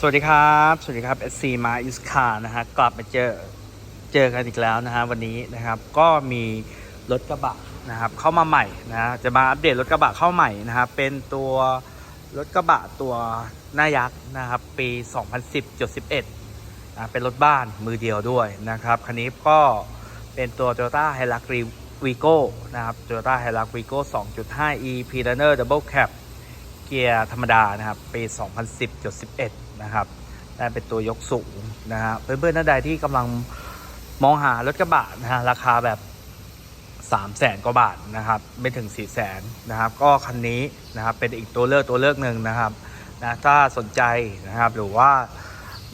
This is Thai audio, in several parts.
สวัสดีครับ สวัสดีครับ SC มาอิสคานะฮะ กลับมาเจอ เจอกันอีกแล้วนะฮะ วันนี้นะครับ ก็มีรถกระบะนะครับ เข้ามาใหม่นะฮะจะมาอัปเดตรถกระบะเข้าใหม่นะครับ เป็นตัวรถกระบะตัวหน้ายักษ์นะครับ ปี 2010 11นะเป็นรถบ้านมือเดียวด้วยนะครับ คันนี้ก็เป็นตัว Toyota Hilux Vigo นะครับ Toyota Hilux Vigo 2.5 e p r u n n e r Double Cab เกียร์ธรรมดานะครับ ปี 2010.11 นะครับได้เป็นตัวยกสูงนะฮะเพื่อนๆท่านใดที่กำลังมองหารถกระบะนะฮะราคาแบบ3 0 0แสนกว่าบาทนะครับไม่ถึง 4 0 0แสนนะครับ ก็คันนี้นะครับเป็นอีกตัวเลือกตัวเลือกหนึ่งนะครับนะถ้าสนใจนะครับหรือว่า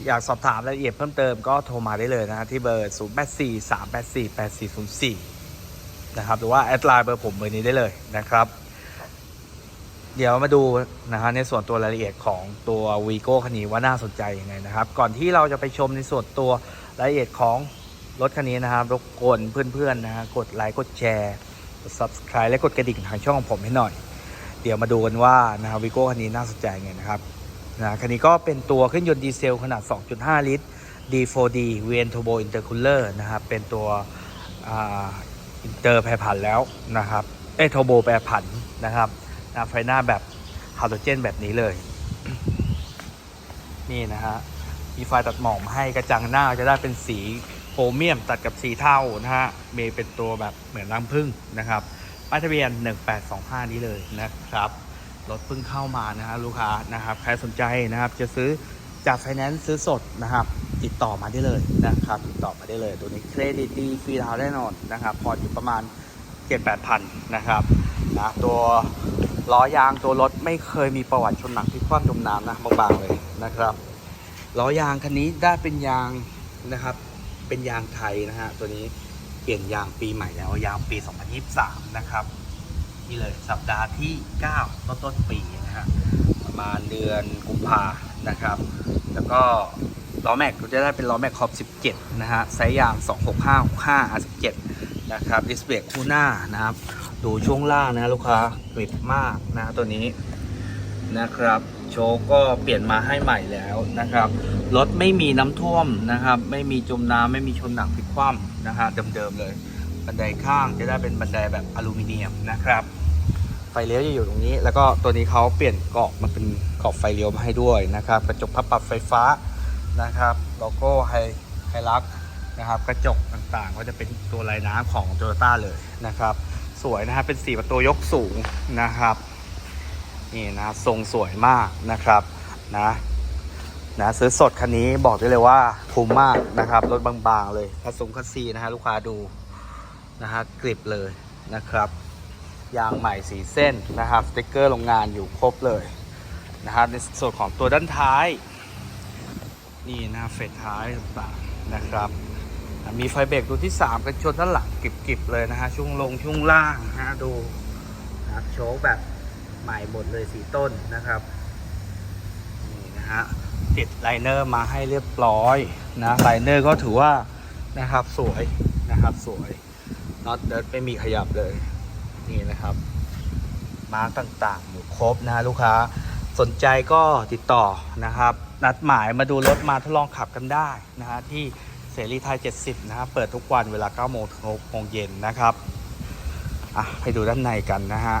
อยากสอบถามรายละเอียดเพิ่มเติมก็โทรมาได้เลยนะที่เบอร์ 0 8 4 3 8 4 8 4 0 4 นะครับหรือว่าแอดไลน์เบอร์ผมเบอร์นี้ได้เลยนะครับ เดี๋ยวมาดูนะฮะในส่วนตัวรายละเอียดของตัววีโก้คันนี้ว่าน่าสนใจยังไงนะครับ ก่อนที่เราจะไปชมในส่วนตัวรายละเอียดของรถคันนี้นะครับรบกวนเพื่อนๆนะฮะกดไลค์กดแชร์กด subscribe และกดกระดิ่งทางช่องของผมให้หน่อย เดี๋ยวมาดูกันว่านะครับวีโก้คันนี้น่าสนใจยังไงนะครับนะคันนี้ก็เป็นตัวเครื่องยนต์ดีเซลขนาด 2.5 ลิตร D4D VN Turbo Intercooler นะครับเป็นตัวอ,อินเตอร์แปรผันแล้วนะครับเอ้โทโบแปรผันนะครับ นะไฟหน้าแบบฮาโลเจนแบบนี้เลย นี่นะฮะ มีไฟตัดหมอกมาให้กระจังหน้าจะได้เป็นสีโครเมียมตัดกับสีเทานะฮะ เมเป็นตัวแบบเหมือนรังพึ่งนะครับป้ายทะเบียน 1825 นี้เลยนะครับ รถเพิ่งเข้ามานะฮะลูกค้านะครับ ใครสนใจนะครับ จะซื้อจากไฟแนนซ์ซื้อสดนะครับ ติดต่อมาได้เลยนะครับ ติดต่อมาได้เลย ตัวนี้เครดิตดีฟรีดาวแน่นอนนะครับ พออยู่ประมาณ7-8พันนะครับนะตัว ล้อยางตัวรถไม่เคยมีประวัติชนหนักที่คว่ำจมน้ำนะบางๆเลยนะครับล้อยางคันนี้ได้เป็นยางนะครับ เป็นยางไทยนะฮะตัวนี้เปลี่ยนยางปีใหม่แล้วยางปี 2023 นะครับนี่เลยสัปดาห์ที่ 9 ต้นต้นปีนะฮะประมาณเดือนกุมภานะครับ แล้วก็ล้อแม็กจะได้เป็นล้อแม็กขอบ 17 นะฮะไซส์ยาง 265 65 R17 นะครับดิสเบรกคู่หน้านะครับ ดูช่วงล่างนะลูกค้ากริบมากนะตัวนี้นะครับ โชก็เปลี่ยนมาให้ใหม่แล้วนะครับรถไม่มีน้ำท่วมนะครับ ไม่มีจมน้ำไม่มีชนหนักพลิกคว่ำนะฮะเดิมๆเลย บันไดข้างจะได้เป็นบันไดแบบอลูมิเนียมนะครับ ไฟเลี้ยวจะอยู่ตรงนี้ แล้วก็ตัวนี้เขาเปลี่ยนกรอบมาเป็นกรอบไฟเลี้ยวมาให้ด้วยนะครับ กระจกพับปรับไฟฟ้านะครับโลโก้ไฮไฮลักนะครับ กระจกต่างๆ ก็จะเป็นตัวลายน้ำของโตโยต้าเลยนะครับ สวยนะครับ เป็นสีประตูยกสูงนะครับ นี่นะทรงสวยมากนะครับนะนะซื้อสดคันนี้บอกได้เลยว่าคุ้มมากนะครับรถบางๆเลยคัสซงคัสซีนะฮะลูกค้าดูนะฮะกริบเลยนะครับ ยางใหม่สีเส้นนะครับสติ๊กเกอร์โรงงานอยู่ครบเลยนะครับในส่วนของตัวด้านท้าย นี่นะเฟรท้ายต่างๆนะครับ มีไฟเบรกตัวที่ 3 กันชนด้านหลังกิบๆเลยนะฮะช่วงลงช่วงล่างฮะดูนะครับโชว์แบบใหม่หมดเลยสีต้นนะครับนี่นะฮะติดไลเนอร์มาให้เรียบร้อยนะไลเนอร์ก็ถือว่านะครับสวยนะครับสวยน็อตเดิร์ไม่มีขยับเลยนี่นะครับมาร์กต่างๆอยู่ครบนะฮะลูกค้าสนใจก็ติดต่อนะครับ นัดหมายมาดูรถมาทดลองขับกันได้นะฮะที่ เสรีไทย 70 นะครับ เปิดทุกวันเวลา9โมงถึง6โมงเย็นนะครับ อะ ไปดูด้านในกันนะฮะ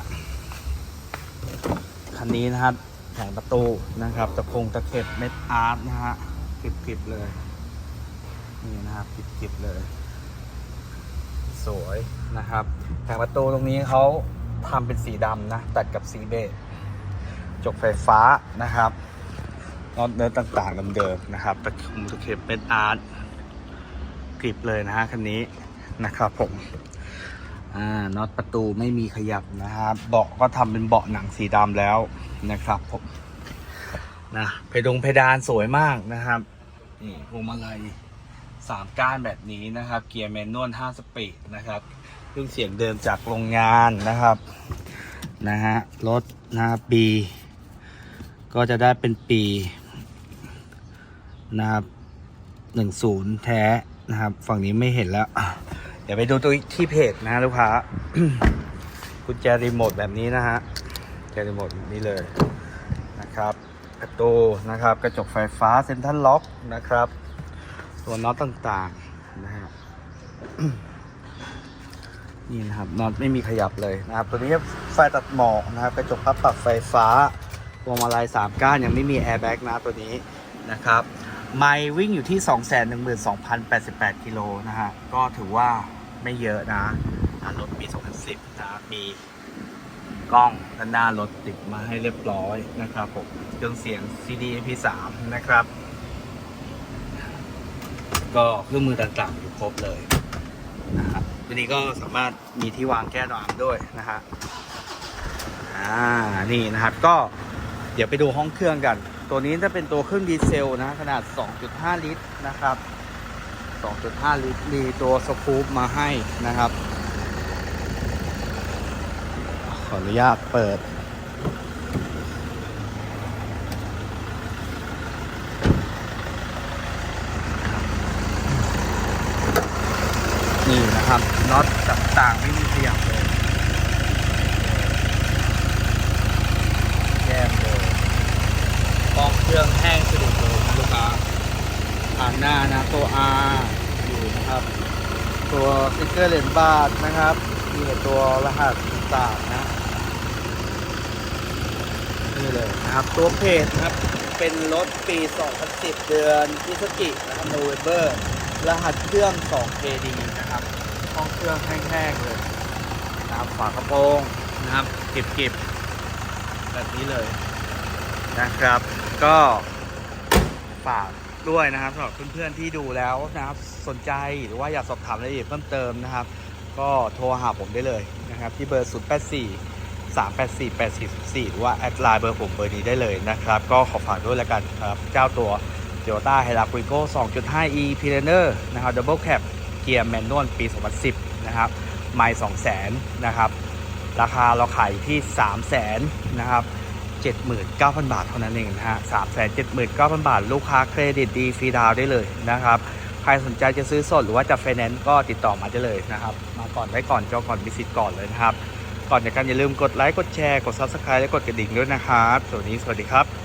คันนี้นะครับแผงประตูนะครับ ตะพงตะเข็บเม็ดอาร์ตนะฮะกริบๆเลย นี่นะครับกริบๆเลย สวยนะครับ แผงประตูตรงนี้เขาทำเป็นสีดำนะ ตัดกับสีเบจจกไฟฟ้านะครับน็อตเนื้อต่างๆเดิมๆนะครับ ตะคุมตะเข็บเป็นอาร์ต กริบเลยนะฮะคันนี้นะครับผมอ่าน็อตประตูไม่มีขยับนะครับเบาะก็ทำเป็นเบาะหนังสีดำแล้วนะครับผมนะเพดงเพดานสวยมากนะครับนี่พวงมาลัยสามก้านแบบนี้นะครับ เกียร์แมนนวล5สปีดนะครับเครื่องเสียงเดิมจากโรงงานนะครับนะฮะรถนะครับปี ก็จะได้เป็นปีนะครับหนึ่งศูนย์แท้ นะครับ ฝั่งนี้ไม่เห็นแล้ว เดี๋ยวไปดูตัวที่เพจนะลูกค้ากุญแจรีโมทแบบนี้นะฮะกุญแจรีโมทแบบนี้เลยนะครับประตูนะครับ กระจกไฟฟ้าเซ็นทรัลล็อกนะครับ ตัวน็อตต่างๆนะฮะนี่นะครับน็อตไม่มีขยับเลยนะครับ ตัวนี้ไฟตัดหมอกนะครับ กระจกพับปรับไฟฟ้าพวงมาลัย3ก้านยังไม่มีแอร์แบ็กนะตัวนี้นะครับ ไมล์วิ่งอยู่ที่ 212,088 กิโลนะฮะ ก็ถือว่าไม่เยอะนะอารถปี 2010 นะครับมีกล้องด้านหน้ารถติดมาให้เรียบร้อยนะครับผมเครื่องเสียง CD MP3 นะครับ ก็เครื่องมือต่างๆอยู่ครบเลยนะครับทีนี้ก็สามารถมีที่วางแก้วน้ำด้วยนะฮะอ่านี่นะครับก็เดี๋ยวไปดูห้องเครื่องกัน ตัวนี้จะเป็นตัวเครื่องดีเซลนะ ขนาด 2.5 ลิตรนะครับ 2.5 ลิตร มีตัวสกูปมาให้นะครับ ขออนุญาตเปิด นี่นะครับน็อตต่างๆไม่มีขยับเลยแยกเลยกอง เครื่องแห้งสนิทเลยนะลูกค้าทางหน้านะตัว R อยู่นะครับ ตัวสติ๊กเกอร์เหรียญบาทนะครับมีตัวรหัสต่างๆนะนี่เลยนะครับตัวเพจนะครับเป็นรถปี 2010 เดือนพฤศจิกนะครับโนเวมเบอร์รหัสเครื่อง 2KD นะครับห้องเครื่องแห้งๆเลยนะครับฝากระโปรงนะครับเก็บๆแบบนี้เลย นะครับ ก็ฝากด้วยนะครับสำหรับเพื่อนๆที่ดูแล้วนะครับสนใจหรือว่าอยากสอบถามรายละเอียดเพิ่มเติมนะครับ ก็โทรหาผมได้เลยนะครับ ที่เบอร์ 084-384-844 หรือว่าแอดไลน์เบอร์ผมเบอร์นี้ได้เลยนะครับ ก็ขอฝากด้วยแล้วกันครับเจ้าตัว Toyota h i l a q u i g o 2.5e p l a n e r นะครับ Double Cab เกียร์แมนนวลปี 2010 นะครับไม่200,000 นะครับ ราคาเราขายที่ 300,000 นะครับ 79,000 บาทเท่านั้นเองนะฮะ379,000 บาท ลูกค้าเครดิตดีฟรีดาวได้เลยนะครับ ใครสนใจจะซื้อสดหรือว่าจะไฟแนนซ์ก็ติดต่อมาได้เลยนะครับ มาก่อนได้ก่อนจองก่อนวิสิตก่อนเลยนะครับ ก่อนจากกันอย่าลืมกดไลค์กดแชร์กด Subscribe และกดกระดิ่งด้วยนะครับสวัสดีสวัสดีครับ